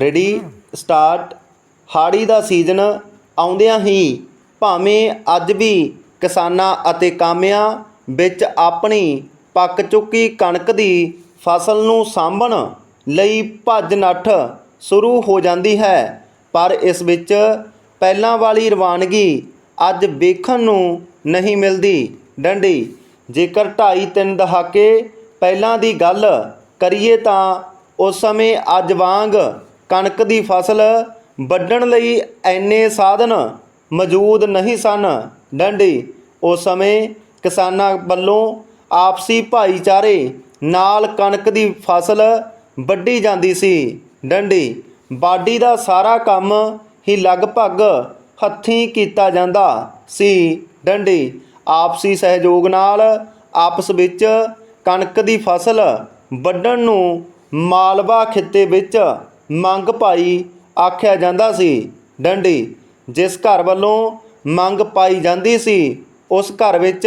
Ready start ਹਾੜੀ ਦਾ season ਆਉਂਦਿਆਂ ਹੀ ਭਾਵੇਂ ਅੱਜ ਵੀ ਕਿਸਾਨਾਂ ਅਤੇ ਕਾਮਿਆਂ ਵਿੱਚ ਆਪਣੀ ਪੱਕ ਚੁੱਕੀ ਕਣਕ ਦੀ ਫਸਲ ਨੂੰ ਸਾਂਭਣ ਲਈ ਭੱਜ ਨੱਠ ਸ਼ੁਰੂ ਹੋ ਜਾਂਦੀ ਹੈ। ਪਰ ਇਸ ਵਿੱਚ ਪਹਿਲਾਂ ਵਾਲੀ ਰਵਾਨਗੀ ਅੱਜ ਵੇਖਣ ਨੂੰ ਨਹੀਂ ਮਿਲਦੀ। ਡੰਡੀ, ਜੇਕਰ ਢਾਈ ਤਿੰਨ ਦਹਾਕੇ ਪਹਿਲਾਂ ਦੀ ਗੱਲ ਕਰੀਏ ਤਾਂ ਉਸ ਸਮੇਂ ਅੱਜ ਵਾਂਗ ਕਣਕ ਦੀ ਫਸਲ ਵੱਢਣ ਲਈ ਐਨੇ ਸਾਧਨ ਮੌਜੂਦ ਨਹੀਂ ਸਨ। ਡੰਡੀ, ਉਸ ਸਮੇਂ ਕਿਸਾਨਾਂ ਵੱਲੋਂ ਆਪਸੀ ਭਾਈਚਾਰੇ ਨਾਲ ਕਣਕ ਦੀ ਫਸਲ ਵੱਢੀ ਜਾਂਦੀ ਸੀ। ਡੰਡੀ, ਬਾਡੀ ਦਾ ਸਾਰਾ ਕੰਮ ਹੀ ਲਗਭਗ ਹੱਥੀਂ ਕੀਤਾ ਜਾਂਦਾ ਸੀ। ਡੰਡੀ, ਆਪਸੀ ਸਹਿਯੋਗ ਨਾਲ ਆਪਸ ਵਿੱਚ ਕਣਕ ਦੀ ਫਸਲ ਵੱਢਣ ਨੂੰ ਮਾਲਵਾ ਖਿੱਤੇ ਵਿੱਚ ਮੰਗ ਪਾਈ ਆਖਿਆ ਜਾਂਦਾ ਸੀ। ਡੰਡੀ ਜਿਸ ਘਰ ਵੱਲੋਂ ਮੰਗ ਪਾਈ ਜਾਂਦੀ ਸੀ, ਉਸ ਘਰ ਵਿੱਚ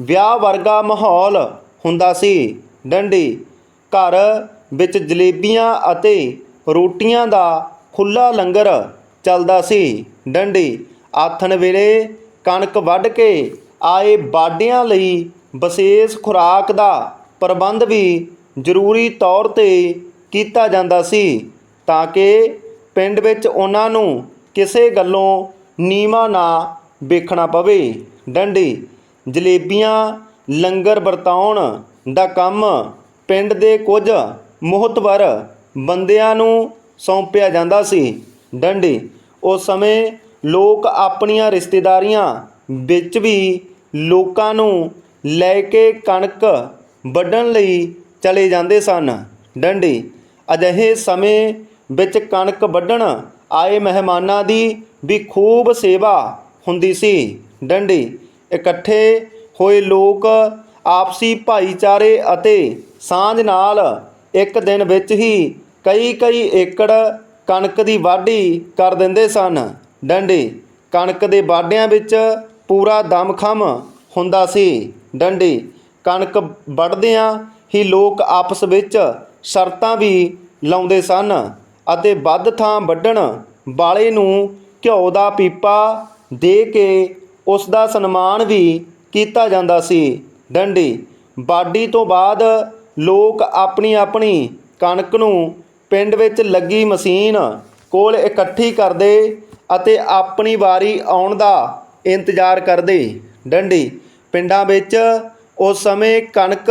ਵਿਆਹ ਵਰਗਾ ਮਾਹੌਲ ਹੁੰਦਾ ਸੀ। ਡੰਡੀ ਘਰ ਵਿੱਚ ਜਲੇਬੀਆਂ ਅਤੇ ਰੋਟੀਆਂ ਦਾ ਖੁੱਲਾ ਲੰਗਰ ਚੱਲਦਾ ਸੀ। ਡੰਡੀ ਆਥਣ ਵੇਲੇ ਕਣਕ ਵੱਢ ਕੇ ਆਏ ਬਾਡਿਆਂ ਲਈ ਵਿਸ਼ੇਸ਼ ਖੁਰਾਕ ਦਾ ਪ੍ਰਬੰਧ ਵੀ ਜ਼ਰੂਰੀ ਤੌਰ ਤੇ ਕੀਤਾ ਜਾਂਦਾ ਸੀ। ਤਾਂ ਕਿ ਪਿੰਡ ਵਿੱਚ ਉਹਨਾਂ ਨੂੰ ਕਿਸੇ ਗੱਲੋਂ ਨੀਵਾਂ ਨਾ ਵੇਖਣਾ ਪਵੇ। ਡੰਡੀ, ਜਲੇਬੀਆਂ, ਲੰਗਰ ਵਰਤਾਉਣ ਦਾ ਕੰਮ ਪਿੰਡ ਦੇ ਕੁਝ ਮੋਹਤਵਰ ਬੰਦਿਆਂ ਨੂੰ ਸੌਂਪਿਆ ਜਾਂਦਾ ਸੀ। ਡੰਡੀ, ਉਸ ਸਮੇਂ ਲੋਕ ਆਪਣੀਆਂ ਰਿਸ਼ਤੇਦਾਰੀਆਂ ਵਿੱਚ ਵੀ ਲੋਕਾਂ ਨੂੰ ਲੈ ਕੇ ਕਣਕ ਵੱਢਣ ਲਈ ਚਲੇ ਜਾਂਦੇ ਸਨ। ਡੰਡੀ, ਅਜਿਹੇ ਸਮੇਂ ਵਿੱਚ ਕਣਕ ਵੱਢਣ ਆਏ ਮਹਿਮਾਨਾਂ ਦੀ ਵੀ ਖੂਬ ਸੇਵਾ ਹੁੰਦੀ ਸੀ। ਡੰਡੀ, ਇਕੱਠੇ ਹੋਏ ਲੋਕ ਆਪਸੀ ਭਾਈਚਾਰੇ ਅਤੇ ਸਾਂਝ ਨਾਲ ਇੱਕ ਦਿਨ ਵਿੱਚ ਹੀ ਕਈ ਕਈ ਏਕੜ ਕਣਕ ਦੀ ਵਾਢੀ ਕਰ ਦਿੰਦੇ ਸਨ। ਡੰਡੀ, ਕਣਕ ਦੇ ਵਾਢਿਆਂ ਵਿੱਚ ਪੂਰਾ ਦਮਖਮ ਹੁੰਦਾ ਸੀ। ਡੰਡੀ, ਕਣਕ ਵੱਢਦਿਆਂ ਹੀ ਲੋਕ ਆਪਸ ਵਿੱਚ ਸ਼ਰਤਾਂ ਵੀ ਲਾਉਂਦੇ ਸਨ। ਅਤੇ ਵੱਧ ਥਾਂ ਵੱਢਣ ਵਾਲੇ ਨੂੰ ਘਿਓ ਦਾ ਪੀਪਾ ਦੇ ਕੇ ਉਸ ਦਾ ਸਨਮਾਨ ਵੀ ਕੀਤਾ ਜਾਂਦਾ ਸੀ। ਡੰਡੀ, ਬਾਡੀ ਤੋਂ ਬਾਅਦ ਲੋਕ ਆਪਣੀ ਆਪਣੀ ਕਣਕ ਨੂੰ ਪਿੰਡ ਵਿੱਚ ਲੱਗੀ ਮਸ਼ੀਨ ਕੋਲ ਇਕੱਠੀ ਕਰਦੇ ਅਤੇ ਆਪਣੀ ਵਾਰੀ ਆਉਣ ਦਾ ਇੰਤਜ਼ਾਰ ਕਰਦੇ। ਡੰਡੀ, ਪਿੰਡਾਂ ਵਿੱਚ ਉਸ ਸਮੇਂ ਕਣਕ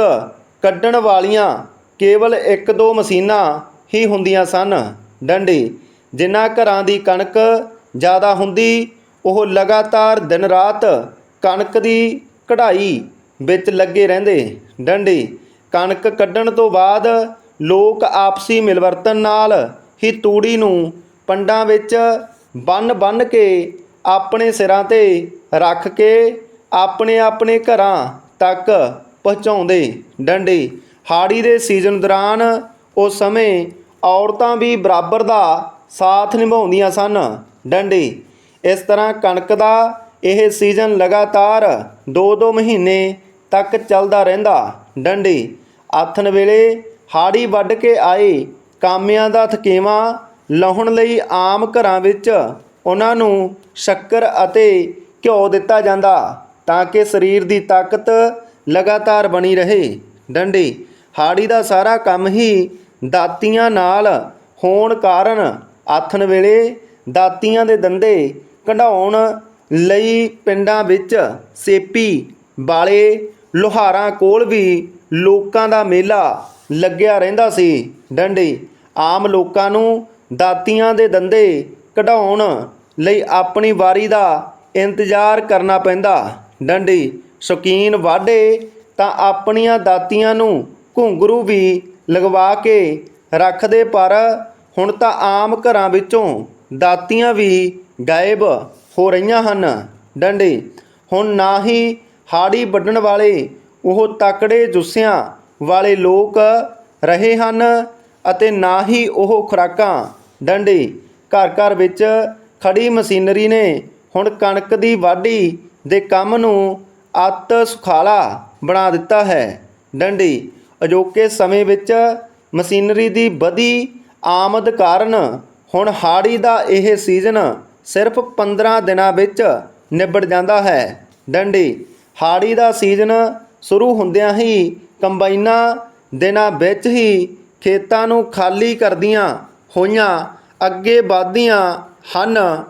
ਕੱਢਣ ਵਾਲੀਆਂ ਕੇਵਲ ਇੱਕ ਦੋ ਮਸ਼ੀਨਾਂ ਹੀ ਹੁੰਦੀਆਂ ਸਨ। ਡੰਡੀ ਜਿਨ੍ਹਾਂ ਘਰਾਂ ਦੀ ਕਣਕ ਜ਼ਿਆਦਾ ਹੁੰਦੀ, ਉਹ ਲਗਾਤਾਰ ਦਿਨ ਰਾਤ ਕਣਕ ਦੀ ਕਢਾਈ ਵਿੱਚ ਲੱਗੇ ਰਹਿੰਦੇ। ਡੰਡੀ, ਕਣਕ ਕੱਢਣ ਤੋਂ ਬਾਅਦ ਲੋਕ ਆਪਸੀ ਮਿਲਵਰਤਨ ਨਾਲ ਹੀ ਤੂੜੀ ਨੂੰ ਪੰਡਾਂ ਵਿੱਚ ਬੰਨ ਬੰਨ ਕੇ ਆਪਣੇ ਸਿਰਾਂ ਤੇ ਰੱਖ ਕੇ ਆਪਣੇ ਆਪਣੇ ਘਰਾਂ ਤੱਕ ਪਹੁੰਚਾਉਂਦੇ। ਡੰਡੇ ਹਾੜੀ ਦੇ ਸੀਜ਼ਨ ਦੌਰਾਨ ਉਸ ਸਮੇਂ ਔਰਤਾਂ ਵੀ ਬਰਾਬਰ ਦਾ ਸਾਥ ਨਿਭਾਉਂਦੀਆਂ ਸਨ। ਡੰਡੀ, ਇਸ ਤਰ੍ਹਾਂ ਕਣਕ ਦਾ ਇਹ ਸੀਜ਼ਨ ਲਗਾਤਾਰ 2-2 ਮਹੀਨੇ ਤੱਕ ਚੱਲਦਾ ਰਹਿੰਦਾ। ਡੰਡੀ, ਆਥਣ ਵੇਲੇ ਹਾੜੀ ਵੱਢ ਕੇ ਆਏ ਕਾਮਿਆਂ ਦਾ ਥਕੇਵਾ ਲਾਹੁਣ ਲਈ ਆਮ ਘਰਾਂ ਵਿੱਚ ਉਹਨਾਂ ਨੂੰ ਸ਼ੱਕਰ ਅਤੇ ਘਿਓ ਦਿੱਤਾ ਜਾਂਦਾ ਤਾਂ ਕਿ ਸਰੀਰ ਦੀ ਤਾਕਤ ਲਗਾਤਾਰ ਬਣੀ ਰਹੇ। ਡੰਡੀ, ਹਾੜੀ ਦਾ ਸਾਰਾ ਕੰਮ ਹੀ ਦਾਤੀਆਂ ਨਾਲ ਹੋਣ ਕਾਰਨ ਆਥਣ ਵੇਲੇ ਦਾਤੀਆਂ ਦੇ ਦੰਦੇ ਕਢਾਉਣ ਲਈ ਪਿੰਡਾਂ ਵਿੱਚ ਸੇਪੀ ਵਾਲੇ ਲੋਹਾਰਾਂ ਕੋਲ ਵੀ ਲੋਕਾਂ ਦਾ ਮੇਲਾ ਲੱਗਿਆ ਰਹਿੰਦਾ ਸੀ। ਡੰਡੀ, ਆਮ ਲੋਕਾਂ ਨੂੰ ਦਾਤੀਆਂ ਦੇ ਦੰਦੇ ਕਢਾਉਣ ਲਈ ਆਪਣੀ ਵਾਰੀ ਦਾ ਇੰਤਜ਼ਾਰ ਕਰਨਾ ਪੈਂਦਾ। ਡੰਡੀ, ਸ਼ੌਕੀਨ ਵਾਢੇ ਤਾਂ ਆਪਣੀਆਂ ਦਾਤੀਆਂ ਨੂੰ ਘੁੰਗਰੂ ਵੀ ਲਗਵਾ ਕੇ ਰੱਖਦੇ ਪਰ ਹੁਣ ਤਾਂ ਆਮ ਘਰਾਂ ਵਿੱਚੋਂ ਦਾਤੀਆਂ ਵੀ ਗਾਇਬ ਹੋ ਰਹੀਆਂ ਹਨ। ਡੰਡੇ, ਹੁਣ ਨਾ ਹੀ ਹਾੜੀ ਵੱਢਣ ਵਾਲੇ ਉਹ ਤਕੜੇ ਜੁੱਸਿਆਂ ਵਾਲੇ ਲੋਕ ਰਹੇ ਹਨ ਅਤੇ ਨਾ ਹੀ ਉਹ ਖੁਰਾਕਾਂ। ਡੰਡੀ, ਘਰ ਘਰ ਵਿੱਚ ਖੜੀ ਮਸ਼ੀਨਰੀ ਨੇ ਹੁਣ ਕਣਕ ਦੀ ਵਾਢੀ ਦੇ ਕੰਮ ਨੂੰ ਅਤ ਸੁਖਾਲਾ ਬਣਾ ਦਿੱਤਾ ਹੈ। ਡੰਡੀ ਅਜੋਕੇ ਸਮੇਂ ਵਿੱਚ ਮਸ਼ੀਨਰੀ ਦੀ ਵਧੀ ਆਮਦ ਕਾਰਨ ਹੁਣ ਹਾੜੀ ਦਾ ਇਹ ਸੀਜ਼ਨ ਸਿਰਫ 15 ਦਿਨਾਂ ਵਿੱਚ ਨਿਬੜ ਜਾਂਦਾ ਹੈ। ਡੰਡੀ, ਹਾੜੀ ਦਾ ਸੀਜ਼ਨ ਸ਼ੁਰੂ ਹੁੰਦਿਆਂ ਹੀ ਕੰਬਾਈਨਾਂ ਦਿਨਾਂ ਵਿੱਚ ਹੀ ਖੇਤਾਂ ਨੂੰ ਖਾਲੀ ਕਰਦੀਆਂ ਹੋਈਆਂ, ਅੱਗੇ ਵਧਦੀਆਂ ਹਨ।